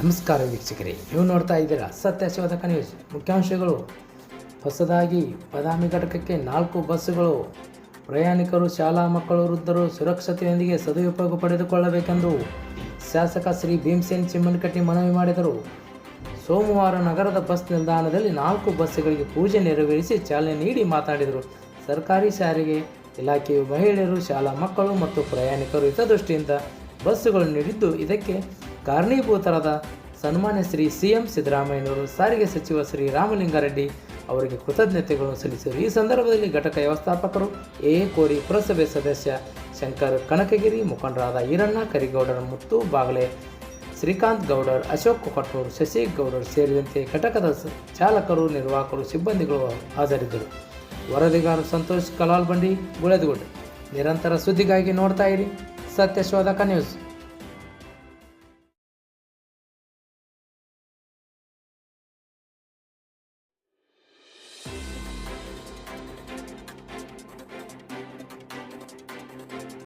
ನಮಸ್ಕಾರ ವೀಕ್ಷಕರೇ. ನೀವು ನೋಡ್ತಾ ಇದ್ದೀರಾ ಸತ್ಯಶೋಧಕ ನ್ಯೂಸ್. ಮುಖ್ಯಾಂಶಗಳು. ಹೊಸದಾಗಿ ಬಾದಾಮಿ ಘಟಕಕ್ಕೆ ನಾಲ್ಕು ಬಸ್ಸುಗಳು. ಪ್ರಯಾಣಿಕರು, ಶಾಲಾ ಮಕ್ಕಳು, ವೃದ್ಧರು ಸುರಕ್ಷತೆಯೊಂದಿಗೆ ಸದುಪಯೋಗ ಪಡೆದುಕೊಳ್ಳಬೇಕೆಂದು ಶಾಸಕ ಶ್ರೀ ಭೀಮಸೇನ್ ಚಿಮ್ಮನಕಟ್ಟಿ ಮನವಿ ಮಾಡಿದರು. ಸೋಮವಾರ ನಗರದ ಬಸ್ ನಿಲ್ದಾಣದಲ್ಲಿ ನಾಲ್ಕು ಬಸ್ಸುಗಳಿಗೆ ಪೂಜೆ ನೆರವೇರಿಸಿ ಚಾಲನೆ ನೀಡಿ ಮಾತನಾಡಿದರು ಸರ್ಕಾರಿ ಸಾರಿಗೆ ಇಲಾಖೆಯು ಮಹಿಳೆಯರು, ಶಾಲಾ ಮಕ್ಕಳು ಮತ್ತು ಪ್ರಯಾಣಿಕರು ಹಿತದೃಷ್ಟಿಯಿಂದ ಬಸ್ಸುಗಳನ್ನು ನೀಡಿದ್ದು ಇದಕ್ಕೆ ಕಾರಣೀಭೂತರಾದ ಸನ್ಮಾನ್ಯ ಶ್ರೀ ಸಿ ಎಂ ಸಿದ್ದರಾಮಯ್ಯನವರು, ಸಾರಿಗೆ ಸಚಿವ ಶ್ರೀ ರಾಮಲಿಂಗಾರೆಡ್ಡಿ ಅವರಿಗೆ ಕೃತಜ್ಞತೆಗಳನ್ನು ಸಲ್ಲಿಸಿದರು. ಈ ಸಂದರ್ಭದಲ್ಲಿ ಘಟಕ ವ್ಯವಸ್ಥಾಪಕರು ಎ. ಕೋರಿ ಪುರಸಭೆ ಸದಸ್ಯ ಶಂಕರ್ ಕನಕಗಿರಿ, ಮುಖಂಡರಾದ ಈರಣ್ಣ ಕರಿಗೌಡರ ಮುತ್ತು ಬಾಗ್ಲೆ ಶ್ರೀಕಾಂತ್ ಗೌಡರ್, ಅಶೋಕ್ ಕೊಟ್ಟೂರ್ ಶಶಿ ಗೌಡರ್ ಸೇರಿದಂತೆ ಘಟಕದ ಚಾಲಕರು, ನಿರ್ವಾಹಕರು, ಸಿಬ್ಬಂದಿಗಳು ಹಾಜರಿದ್ದರು. ವರದಿಗಾರ ಸಂತೋಷ್ ಕಲಾಲ್ ಬಂಡಿ ಗುಳೆದುಗೊಂಡು ನಿರಂತರ ಸುದ್ದಿಗಾಗಿ ನೋಡ್ತಾ ಇರಿ ಸತ್ಯಶೋಧಕ ನ್ಯೂಸ್.